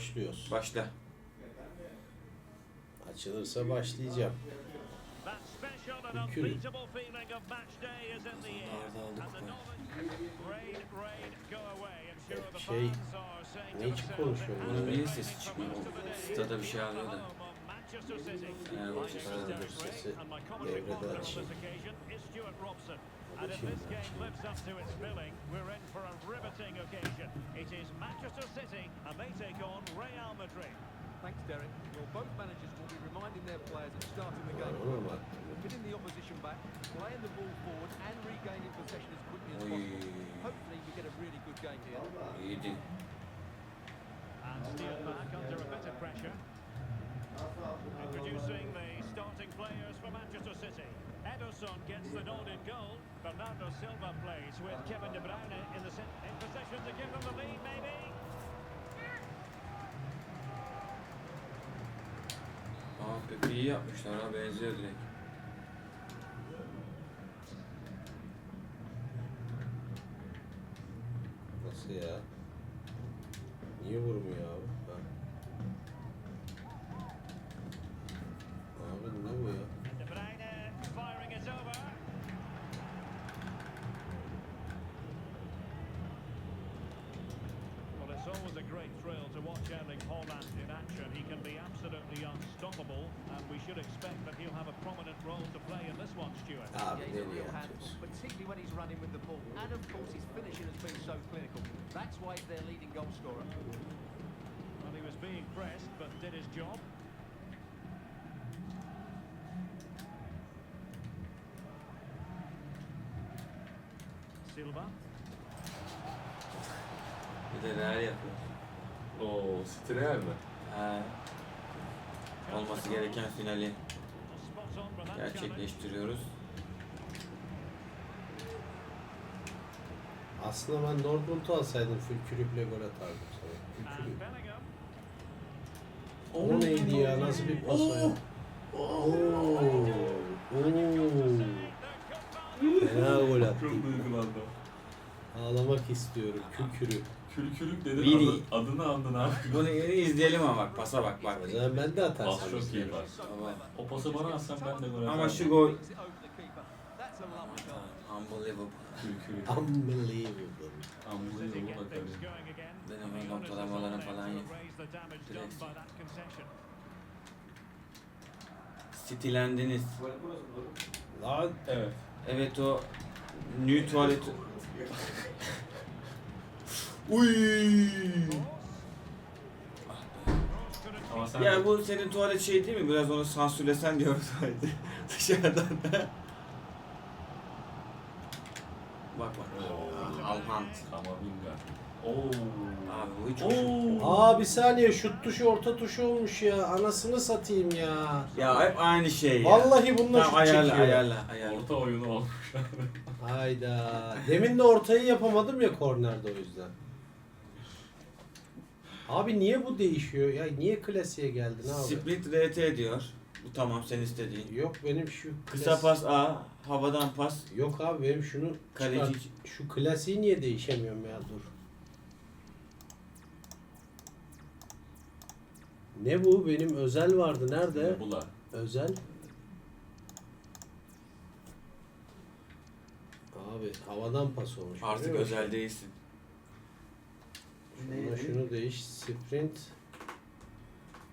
Başlıyoruz. Başla. Açılırsa başlayacağım. Mümkün. Şey, ne için konuşuyor Bunun great sesi çıkmıyor? Stada bir şey alıyor da. Fenerbahçe sesi devrede açayım. This occasion is Stuart Robson. And if this game lives up to its billing, we're in for a riveting occasion. It is Manchester City, and they take on Real Madrid. Thanks, Derek. Well, both managers will be reminding their players of starting the game Var mı? pinning the opposition back, playing the ball forward and regaining possession as quickly as possible. Hopefully we get a really good game here. İyiydi. And steered back under a bit of pressure. Introducing the starting players for Manchester City. Ederson gets the nod in goal. Bernardo Silva plays with Kevin De Bruyne in the in position to give them the lead, maybe. Aa iyi yapmışlar ha benziyor direkt. We should expect that he'll have a prominent role to play in this one, Stuart. Abi yeah, he's a nereye real handful, particularly when he's running with the ball. And of course his finishing has been so clinical. That's why he's their leading goal scorer. Well, he was being pressed, but did his job. Silva. Bir de neler yapıyor. Oo, Strial mi? Ha. Olması gereken finali gerçekleştiriyoruz. Aslında ben Dortmund'u alsaydım Fülkürük'le gol atardım sana. Fülkürük. O neydi ya? Nasıl bir pas o ya? Oo. Oo. Fena gol attı. Çok duygulandım. Ağlamak istiyorum. Kükürü. Külkülük dedin adı, adını andın abi. Bunu yeni izleyelim ama bak pasa bak bak. O zaman ben de atarsam. Pas çok iyi pas. Baba. O pası bana atsan ben de gol atarım. Ama şu gol. Unbelievable. Külkülük. Unbelievable. Unbelievable noktalamalarını on them falan yap. Direkt. Stilendiniz. Lan Evet. Evet o New tuvalet. Uy. Ama sen Ya bu senin tuvalet şey değil mi? Biraz onu sansürlesen tuvaleti. Dışarıdan da. Bak bak. Alhan. Kamavinga. Oo. Abi bu hiç hoş. Oo. Aa bir saniye şut tuşu orta tuşu olmuş ya. Anasını satayım ya. Ya hep aynı şey ya. Vallahi bununla Tamam şut ayarla çekiyor. ayarla ayarla. Orta oyunu olmuş. Hayda. Demin de ortayı yapamadım ya kornerde o yüzden. Abi niye bu değişiyor? Ya niye klasiğe geldin abi? Split RT diyor. Bu tamam sen istediğin. Yok benim şu Kısa klas- pas A, havadan pas. Yok abi benim şunu Kaleci- çıkar. Şu klasiği niye değişemiyorum ya dur. Ne bu? Benim özel vardı. Nerede? Bula. Özel. Abi havadan pas olmuş. Artık görüyor musun? özel değilsin. Şuna şunu değiş. Sprint.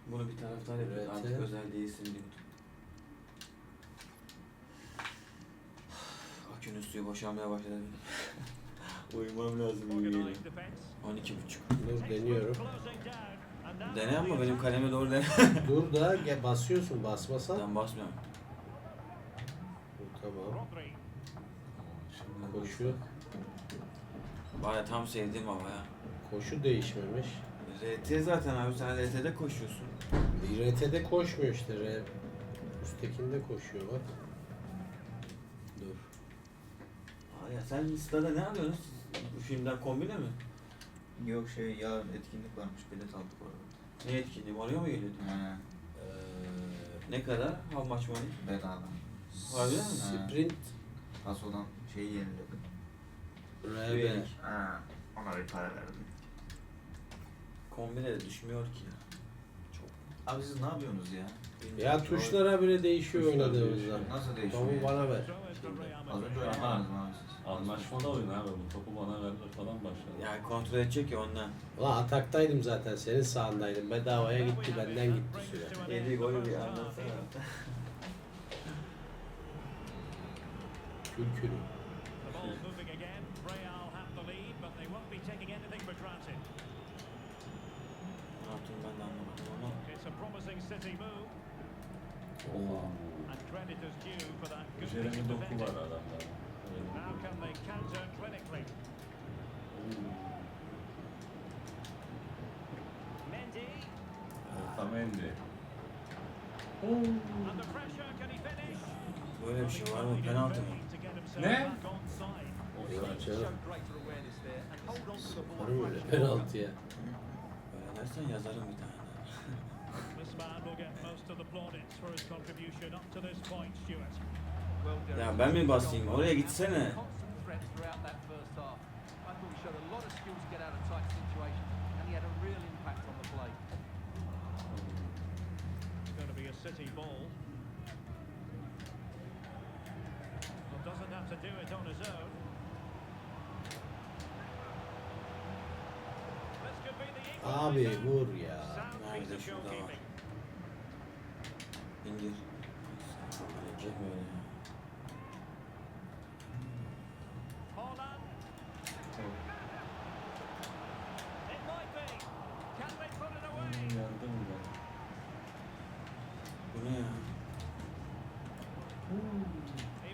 Bunu bir taraftar yapıyor. RT. Artık özel değilsin diyor. Akünün suyu boşalmaya başladı. Uyumam lazım uyuyayım. Organized defence. 12 buçuk. Dur deniyorum. Dene ama benim kaleme doğru dene. Dur da gel, basıyorsun basmasan. ben basmıyorum. Tamam. Rodri. Koşu. Baya tam sevdiğim hava ya. Koşu değişmemiş. RT zaten abi sen RT'de koşuyorsun. RT'de koşmuyor işte. R. Üsttekinde koşuyor bak. Dur. Aa ya sen stada ne alıyorsun? Bu filmden kombine mi? Yok şey yarın etkinlik varmış bilet aldık orada. Ne etkinliği? Oraya mı geliyordun? He, Ee, Ne kadar? How much money? bedava. Harbi mi? Sprint Pasodan şeyi yeniledim. RB. Üyelik. Ha, ona bir para verdim. Kombine de düşmüyor ki ya. Abi siz ne yapıyorsunuz ya? Ya tuşlara bile değişiyor Tuşlar oynadığımızda. değişiyor. Nasıl değişiyor? Topu ya? bana ver. Az önce oynamadınız mı abi siz? Anlaşmalı oyun abi bu topu bana verdiler falan başladı. Yani kontrol edecek ya ondan. Ulan ataktaydım zaten senin sağındaydım. Bedavaya gitti benden gitti süre. Yedi golü bir anlatsana. Kül ball moving again. Real have the lead, but they won't be taking anything for granted. Ne yaptım ben de anlamadım ama. It's a promising City move, Oo. and credit is due for that good piece Jeremy Doku var adamda. Otamendi. Böyle bir şey var mı? Penaltı mı? Ne? penaltıya? Böyle dersen yazarım Ya ben mi basayım? Oraya gitsene. Abi vur ya. Nerede şurada var? goalkeeping. İndir. Halledecek mi öyle ya? Haaland. It might be. Can they put it away? Yandım ben. Bu ne ya? He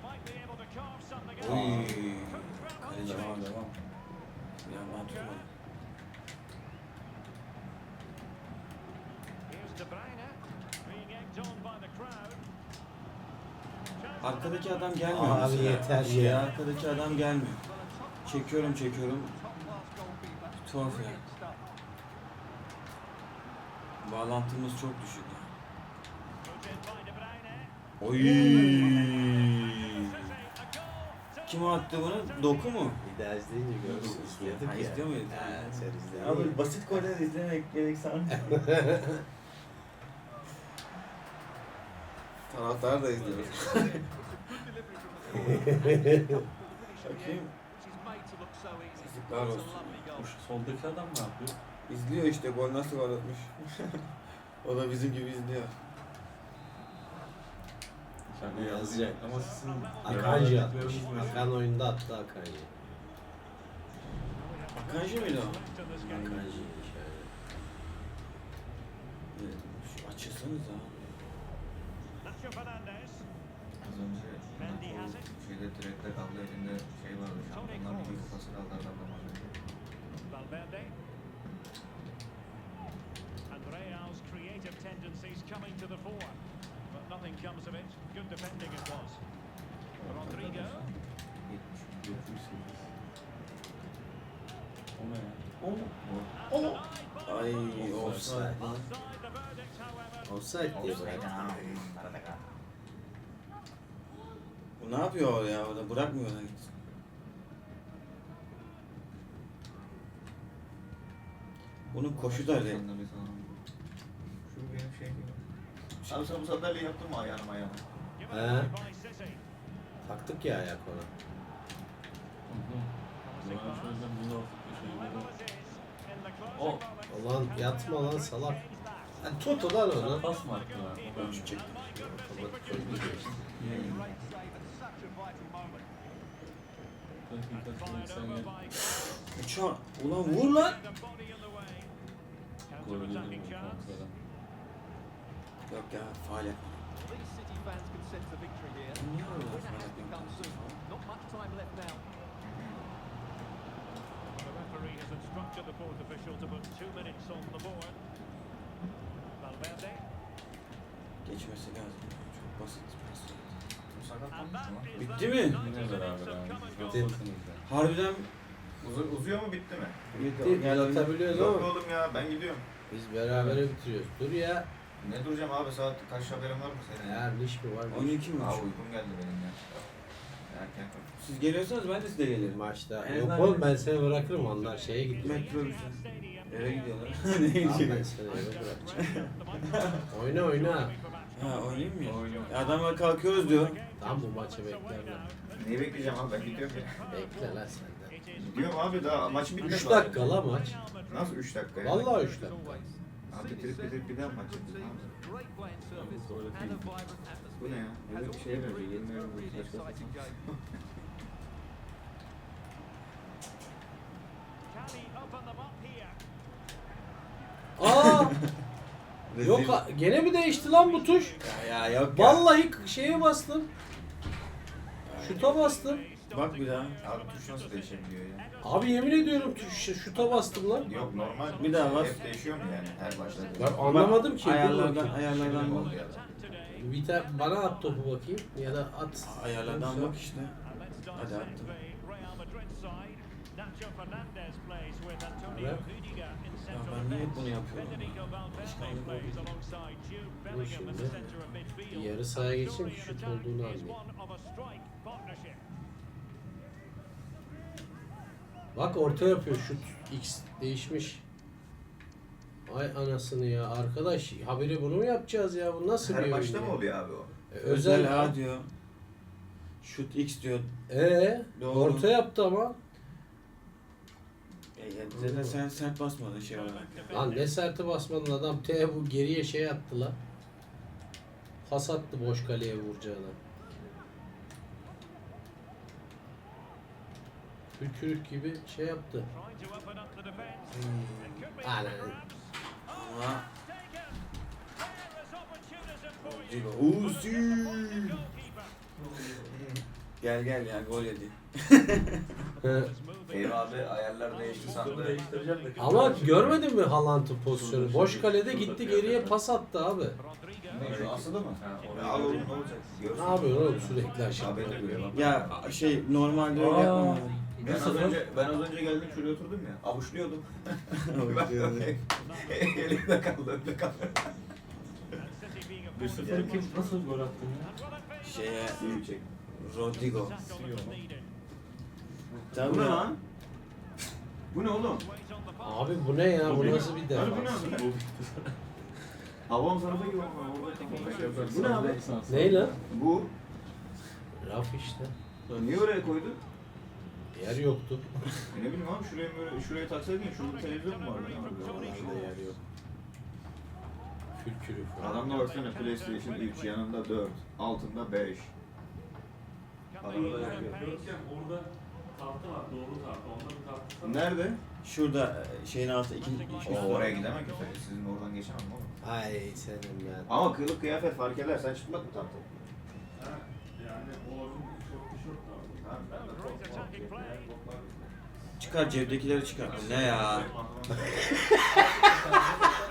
might be able to carve something out. Oy. Couldn't grab hold Kaleci of Devam it. devam. Ya ben tutmadım. Here's De Bruyne, being egged on by the crowd. Arkadaki adam gelmiyor Abi mesela. yeter Şey, ya. Arkadaki adam gelmiyor. Çekiyorum çekiyorum. Tuhaf ya. Bağlantımız çok düşük ya. Oy. Kim attı bunu? Doku mu? Bir daha izleyince görürsün. İzledik Ha, ya. izliyor muydun? Ha, sen izledin. Abi basit goller izlemek gerek sanırım. Taraftar da izliyor. It's a good delivery from the forward. And he's got the finishing Bakayım. end, which is made to look so easy. Yazıklar olsun. Şu soldaki adam ne yapıyor? İzliyor işte gol nasıl gol atmış. o da bizim gibi izliyor. Sen de Yazacak. Ama sizin Akanji atmış. Akan oyunda attı Akanji. Akanji miydi o? Yani. Şu açılsanız ha. Az önce has it. şeyde direkte kablo elinde şey vardı. Şampiyonlar Ligi kupası kaldı adamlar. Valverde. And Real's creative tendencies coming to the fore. But nothing comes of it. Good defending it was. Rodrigo. O ne ya? O. And denied by Ay offside lan. Offside diye bırak. Bu ne yapıyor ya? O da bırakmıyor gitsin. Bunun koşu da. Şu benim şey gibi. Abi sen bu sandalyeyi yaptın mı ayağıma ayağıma? He. Taktık ya ayak ona. Bir şey Oh. yatma lan salak. Lan tut ulan onu. Pas mı attın ha? Ben Şu çek. And my goodness, he Kapat, produced koy, it. Great save at such a vital moment. dakika Fired sen over gel. by Carlos. Uçan. Ulan vur lan. Gol kontrolden. Yok ya faal yapma. Niye öyle faal yapıyorsun? referee has instructed the fourth official to put two minutes on the board. Valverde. Geçmesi lazım. Çok basit. is Bitti mi? 90 Yine beraber abi. ya. Harbiden Uzu- uzuyor mu bitti mi? Bitti. Biz atabiliyoruz Yok ama oğlum ya ben gidiyorum. biz berabere bitiriyoruz. Dur ya. Ne duracağım abi saat kaç haberin var mı senin? Ya niş mi var? 12 mi? Aa uykum geldi benim ya. Erken kalk. Siz geliyorsanız ben de size gelirim. Maçta. En Yok azından- oğlum ben seni bırakırım onlar şeye gidiyor. Metrobüse. Eve gidiyorlar. ne Tamam, ben gidiyor? seni eve bırakacağım. oyna oyna. Ha oynayayım mı? Ya Adamlar kalkıyoruz diyor. Tam bu maçı beklerler. Neyi bekleyeceğim abi ben gidiyorum ya. Bekle lan senden. Gidiyorum abi daha maç bitmedi. 3 dakika la maç. Nasıl 3 dakika ya? Vallahi 3 dakika. Abi bitirip bitirip bir daha maç yapacağız abi. Bu ne ya? Böyle bir şey been benziyor. Yeni bir really saçma sapan. exciting game. Can he open them up here? Aa! Rezil. Yok ha- gene mi değişti lan bu tuş? Ya, ya yok ya. Vallahi şeye bastım. Şuta bastım. Bak bir daha. Abi tuş nasıl değişebiliyor ya? Abi yemin ediyorum tuş, şuta bastım lan. Yok normal. Bir daha bas. Hep değişiyor mu yani her başladığında? Ben anlamadım ki. dur Ayarlardan, bakayım. ayarlardan Şimdi bak. Bir tane bana at topu bakayım ya da at. Ayarlardan bak işte. Hadi attım. the niye bunu yapıyorum? The şimdi. Yarı sahaya geçeyim şut olduğunu anlayayım. Bak orta yapıyor şut. X değişmiş. Ay anasını ya arkadaş haberi bunu mu yapacağız ya bu nasıl bir Her oyun maçta ya? mı oluyor abi o? E, Özel özel A diyor. Şut X diyor. Ee, Doğru. orta yaptı ama. E, ya, zaten sen sert basmadın şey olarak. Lan ne serti basmadın adam T bu geriye şey attı la. Pas attı boş kaleye vuracağına. Hükürük gibi şey yaptı. Hmm. Grabs. Ama Uzi. Gel gel ya gol yedi. Eyvah abi ayarlar değişti sandı. Ama görmedin mi Haaland'ın pozisyonu? Boş kalede gitti geriye pas attı abi. Rodrigo. Ne şu asılı mı? Ha, Ya oraya oğlum ne olacak? Görsün. Ne yapıyorsun oğlum sürekli aşağı? De görüyor lan. Ya şey normalde öyle Aa. yapmam. Ben az önce, ben az önce geldim şuraya oturdum ya. Avuçluyordum. Elimde kaldı, önümde kaldı. And City being a Bir forward sıfır kim nasıl gol attın ya? Şeye İyi çek. Rodrigo. Tabii Bu ne ya. lan? Bu ne oğlum? Abi bu ne ya? Bu nasıl bir Abi bu defans? ne abi? Havam tarafa gibi ama orada kafamda şey yapıyor. Bu ne abi? Ney lan? Bu. Raf işte. Niye oraya koydun? Yer yoktu. Ne bileyim abi şuraya böyle şuraya taksaydın ya şurada televizyon mu vardı? Orada yer yok. Külkürük var. Adamda baksana PlayStation 3 yanında 4, altında 5. Orada tahta var doğru tahta. Onda bir tahta. Nerede? Şurada e, şeyin altı ikinci O oraya gidemem ki. Sizin oradan geçemem oğlum. Ay senin ben. Ama kılık kıyafet fark eder. Sen çıplak mı taktın? Ha, yani o şort tişört var. Ha, ben de. Çıkar cebdekileri çıkar. Ne ya?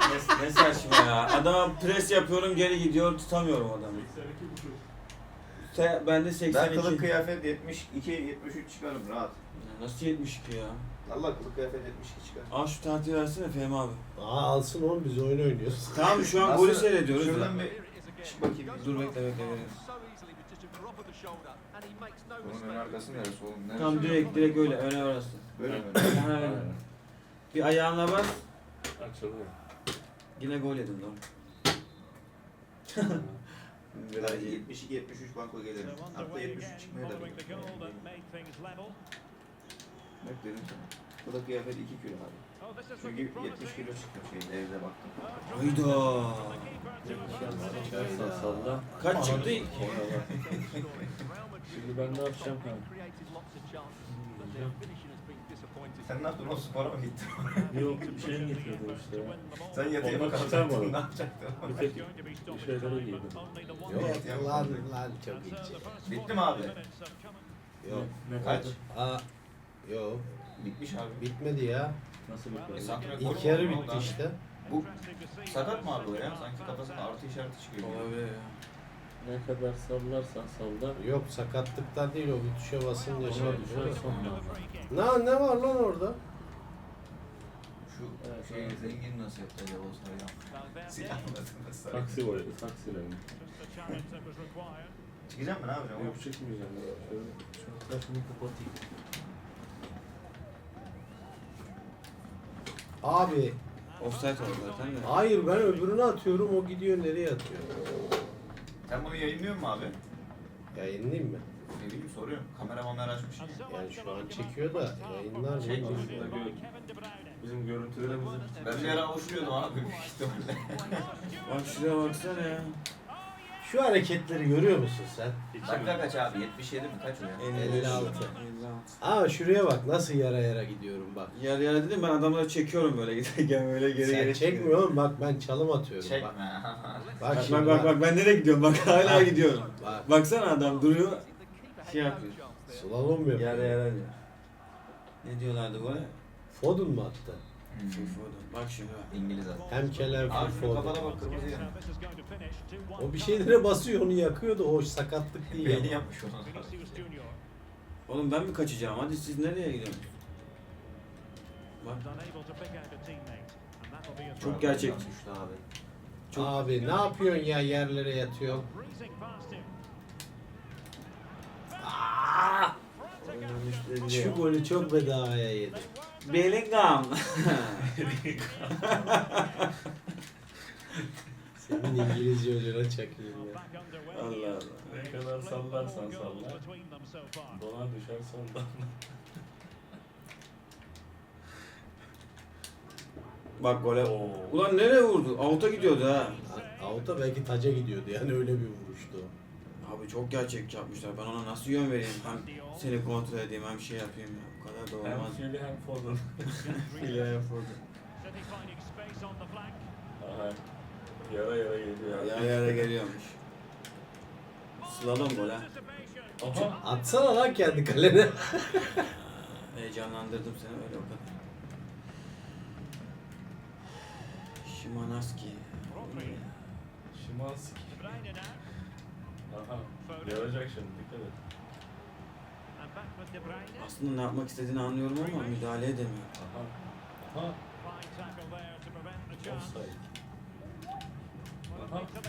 ne, ne saçma ya. Adama pres yapıyorum geri gidiyor tutamıyorum adamı. 82 buçuk. Te, ben de Ben 82. kılık kıyafet 72, 73 çıkarım rahat. Nasıl 72 ya? Allah kılık kıyafet 72 çıkar. Al şu tahtayı versene Fehmi abi. Aa alsın oğlum biz oyun oynuyoruz. Tamam şu an Nasıl? golü seyrediyoruz ya. Şuradan bir çık bakayım. Dur bekle bekle no Bunun ön arkası neresi oğlum? Neresi? Tamam direkt direkt öyle öne orası. Böyle mi? Öyle. Bir ayağına bas. Açılıyor. Yine gol yedin lan. Biraz Ben iyi. 72, 73 banko gelirim. Hatta underway 73 again çıkmaya da level. Bak dedim sana. Kılık kıyafet 2 kilo abi. Oh, Çünkü looking 70 promising. kilo çıkıyor şeyde evde baktım. Hayda. Avert the Çarsan salla. Kaç çıktı? Şimdi ben ne yapacağım kanka? Sen ne yaptın o spora mı gittin? Yok bir şey getirdim işte ya. Sen yatıya mı Ondan kalacaktın? çıkarmadım. Ne yapacaktın? Bir tek bir şeylere giydim. Yok lan lan çok iyi. Bitti mi abi? Yok. Ne Kaç? kadar? Aa yok Bitmiş abi. bitmedi ya. Nasıl E, bitmedi? santrafor İlk yarı oldu bitti abi? işte. Bu sakat mı abi o ya? Sanki kafasında artı işareti çıkıyor. Olabilir ya. Ne kadar sallarsan salla. Yok sakatlıktan değil o bir tuşa basınca şey Ona yapıyor. düşer sonra. Ne, ne var lan orada? Şu Evet, şey evet. zengin nasıl yaptı acaba o sarıyı? Silahla nasıl sarı? Taksi taksilerini. Çıkacağım mı ne yapacağım? Yok ya. Şöyle, şöyle şunu kapatayım. Abi Offside oldu zaten de. hayır ben öbürünü atıyorum o gidiyor nereye atıyor? Sen bunu yayınlıyor musun abi? Yayınlayayım mı? Ne bileyim soruyorum. Kamera mamera açmış. Yani şu an çekiyor da yayınlar mı? Çek. gör, Kevin De Bruyne. bizim görüntülerimizi Ben bir ara avuçluyordum abi büyük ihtimalle. Bak şuraya baksana ya. Şu hareketleri görüyor musun sen? Dakika kaç abi? 77 mi? Kaç o ya? 56. 56. 56. Aa şuraya bak nasıl yara yara gidiyorum bak. Yer yer dedim ben adamları çekiyorum böyle giderken böyle geri Sen geri çekmiyor oğlum bak ben çalım atıyorum Çekme. bak. Bak Bak şimdi bak bak bak ben nereye gidiyorum bak hala gidiyorum. Bak Baksana adam duruyor. Şey yapıyor. slalom yapıyor? Yere diyor. Ne diyorlardı bu? Foden mu attı? FIFA'da. Bak şimdi bak. İngiliz abi. Hem keler Abi kafana bak kırmızı Yes, ya. this is going to finish 2-1 O bir şeylere basıyor onu yakıyor da o sakatlık değil. Beyni ama. yapmış onu. Oğlum ben mi kaçacağım? Hadi siz nereye gidiyorsunuz? Bak. Çok throw. gerçek. Düştü abi. Çok- Abi ne yapıyorsun ya yerlere yatıyor. Breezing past him. Oynamış Şu golü çok bedavaya yedi. Bellingham. Senin İngilizce hocana çakayım ya. Allah. Allah. ne kadar sallarsan Goals salla. between them so far. Dolar düşer sondan. Bak gole. Oo. Ulan nereye vurdu? Out'a gidiyordu ha. Out'a belki taca gidiyordu yani öyle bir vuruştu. o. Abi çok gerçekçi yapmışlar. Ben ona nasıl yön vereyim? Hem seni kontrol edeyim hem şey yapayım ya. Bu kadar da Hem olmaz. Fili hem finding space on the flank. Aha. Yara yara geliyor. Yara yara geliyormuş. Slalom gol ha. Aha. Atsana lan kendi kalene. Heyecanlandırdım seni öyle o kadar. Şimanaski. Şimanski. Aha. Yarayacak şimdi dikkat et. Aslında ne yapmak istediğini anlıyorum ama müdahale edemiyor. Aha. Aha. Offside.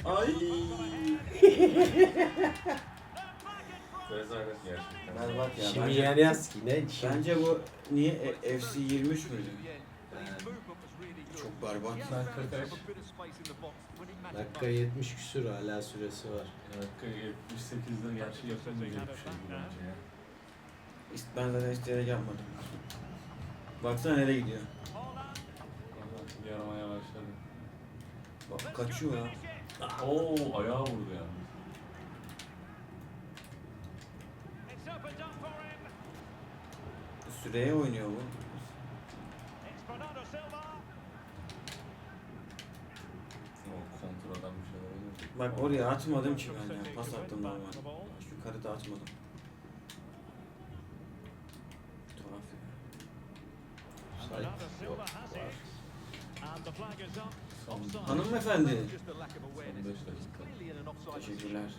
Aha. Ay. Rezalet gerçekten. Berbat ya. Şimdi Bence, yaski ne? Şimdi bence bu niye E- FC 23 müydü? Çok berbat. Dakika kaç? dakika 70 küsür hala süresi var. Dakika 78'de gerçi yapılmayacak bir şey bu bence ya. İst- Ben zaten isteyerek yapmadım. Baksana nereye gidiyor. Aha, yaramaya başladı. Bak kaçıyor ya. Oo ayağı vurdu him. Süreye oynuyor bu. It's Bernardo Silva. O kontradan bir şeyler oluyor. Bak oraya atmadım ki ben ya. Pas attım normal. Yukarıda atmadım. Tuhaf ya. Silva yok. Var. Son. Hanımefendi. son 5 dakika. Teşekkürler.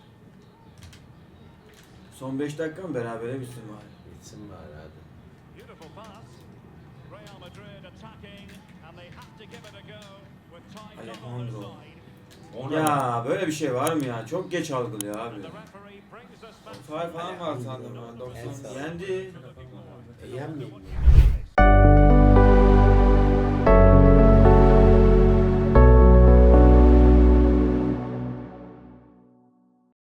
Son 5 dakika mı berabere bitsin bari. Bitsin bari hadi. Beautiful pass. Real Madrid attacking, and they have to give it a go with time not on their Alejandro. side. Ona Ya böyle bir şey var mı ya? Çok geç algılıyor abi. Faal falan var sandım ben. 90 yendi. E, yenmeyeyim?